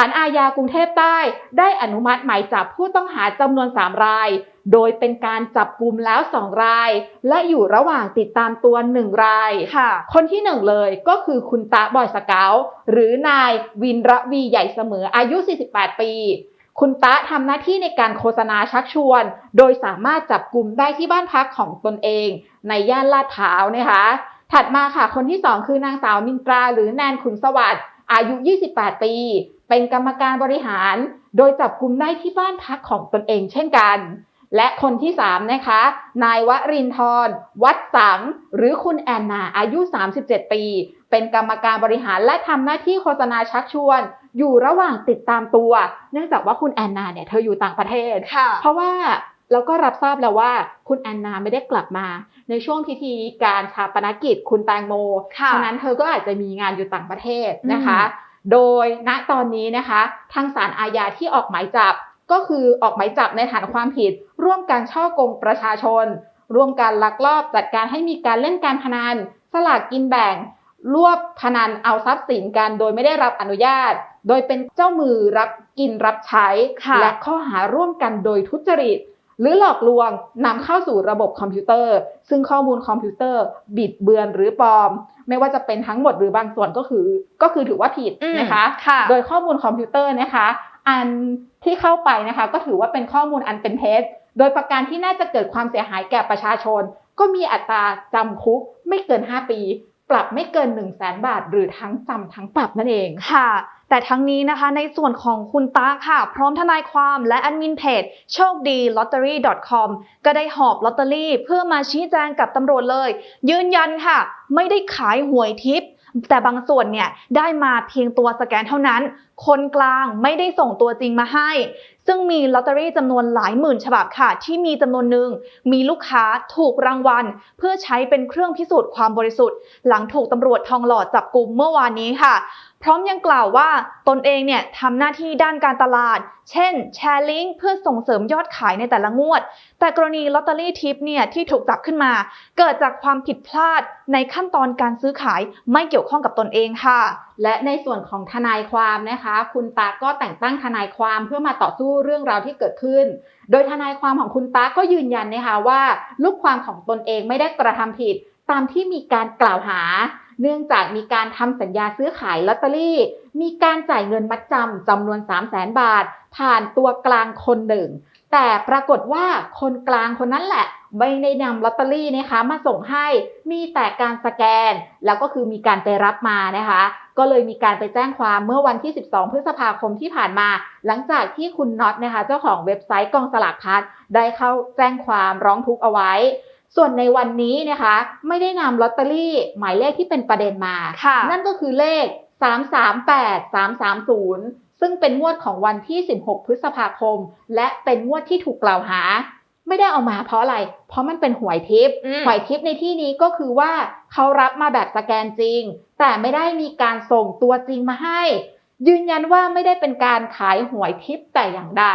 ารอาญากรุงเทพใต้ ได้อนุมัติหมายจับผู้ต้องหาจำนวน 3 ราย โดยเป็นการจับกลุ่มแล้ว 2 ราย และอยู่ระหว่างติดตามตัว 1 ราย ค่ะ คนที่หนึ่งเลยก็คือคุณตาบอยสเกาหรือนายวินระวีใหญ่เสมออายุ 48 ปีคุณตะทำหน้าที่ในการโฆษณาชักชวน โดยสามารถจับกลุ่มได้ที่บ้านพักของตนเอง ในย่านลาดพร้าวนะคะ ถัดมาค่ะคนที่สองคือนางสาวมินตราหรือแนนขุนสวัสดิ์ อายุ 28 ปี เป็นกรรมการบริหาร โดยจับกลุ่มได้ที่บ้านพักของตนเองเช่นกัน และคนที่ 3 นะคะ นายวรินทร์วัดสัง หรือคุณแอนนาอายุ 37 ปี เป็นกรรมการบริหารและทำหน้าที่โฆษณาชักชวน อยู่ระหว่างติดตามตัว เนื่องจากว่าคุณแอนนาเนี่ยเธออยู่ต่างประเทศค่ะเพราะว่า เราก็รับทราบแล้วว่าคุณแอนนาไม่ได้กลับมา ในช่วงพิธีการชาปนกิจคุณแตงโมค่ะฉะนั้นเธอก็อาจจะมีงานอยู่ต่างประเทศนะคะ โดยณตอนนี้นะคะ ทางศาลอาญาที่ออกหมายจับก็คือออกหมายจับในฐานความผิด ร่วมกันช่อกงประชาชน ร่วมกันลักลอบจัดการให้มีการเล่นการพนัน สลากกินแบ่งรวบพนันเอาทรัพย์สินกันโดยไม่ได้รับอนุญาต โดยเป็นเจ้ามือรับกินรับใช้ค่ะและข้อหาร่วมกันโดยทุจริต หรือหลอกลวงนำเข้าสู่ระบบคอมพิวเตอร์ ซึ่งข้อมูลคอมพิวเตอร์ บิดเบือนหรือปลอม ไม่ว่าจะเป็นทั้งหมดหรือบางส่วนก็คือ ก็คือถือว่าผิดอืมนะคะค่ะโดยข้อมูลคอมพิวเตอร์นะคะ อันที่เข้าไปนะคะ ก็ถือว่าเป็นข้อมูลอันเป็นเท็จโดยประการที่น่าจะเกิดความเสียหายแก่ประชาชน ก็มีอัตราจำคุกไม่เกิน 5 ปี ปรับไม่เกิน1 0 0 0 0แสนบาท หรือทั้งจำทั้งปรับนั่นเองค่ะ แต่ทั้งนี้นะคะในส่วนของคุณตาค่ะ พร้อมทนายความและแอดมินเพจโชคดี lottery com ก็ได้หอบลอตเตอรี่ เพื่อมาชี้แจงกับตำรวจเลย ยืนยันค่ะ ไม่ได้ขายหวยทิพย์แต่บางส่วนเนี่ยได้มาเพียงตัวสแกนเท่านั้น คนกลางไม่ได้ส่งตัวจริงมาให้ ซึ่งมีลอตเตอรี่จำนวนหลายหมื่นฉบับค่ะ ที่มีจำนวนหนึ่งมีลูกค้าถูกรางวัล เพื่อใช้เป็นเครื่องพิสูจน์ความบริสุทธิ์ หลังถูกตำรวจทองหล่อจับกลุ่มเมื่อวานนี้ค่ะ พร้อมยังกล่าวว่าตนเองเนี่ยทำหน้าที่ด้านการตลาด เช่น แชร์ลิงก์เพื่อส่งเสริมยอดขายในแต่ละงวด แต่กรณีลอตเตอรี่ทิปเนี่ยที่ถูกจับขึ้นมา เกิดจากความผิดพลาดในขั้นตอนการซื้อขายไม่เกี่ยวข้องกับตนเองค่ะ และในส่วนของทนายความนะคะ คุณตาก็แต่งตั้งทนายความเพื่อมาต่อสู้เรื่องราวที่เกิดขึ้น โดยทนายความของคุณตาก็ยืนยันนะคะว่า ลูกความของตนเองไม่ได้กระทำผิด ตามที่มีการกล่าวหา เนื่องจากมีการทำสัญญาซื้อขายลอตเตอรี่ มีการจ่ายเงินมัดจำจำนวน 3 0 0แสนบาท ผ่านตัวกลางคนหนึ่ง แต่ปรากฏว่าคนกลางคนนั้นแหละ ไม่ได้นำลอตเตอรี่นะคะมาส่งให้ มีแต่การสแกน แล้วก็คือมีการไปรับมานะคะ ก็เลยมีการไปแจ้งความเมื่อวันที่ 12 พฤษภาคมที่ผ่านมา หลังจากที่คุณน็อตนะคะ เจ้าของเว็บไซต์กองสลากพัดได้เข้าแจ้งความร้องทุกข์เอาไว้ ส่วนในวันนี้นะคะ ไม่ได้นำลอตเตอรี่หมายเลขที่เป็นประเด็นมาค่ะนั่นก็คือเลข 338 330 ซึ่งเป็นงวดของวันที่ 16 พฤษภาคม และเป็นงวดที่ถูกกล่าวหา ไม่ได้เอามาเพราะอะไร เพราะมันเป็นหวยทิพย์อืมหวยทิพย์ในที่นี้ก็คือว่าเขารับมาแบบสแกนจริง แต่ไม่ได้มีการส่งตัวจริงมาให้ ยืนยันว่าไม่ได้เป็นการขายหวยทิพย์แต่อย่างใด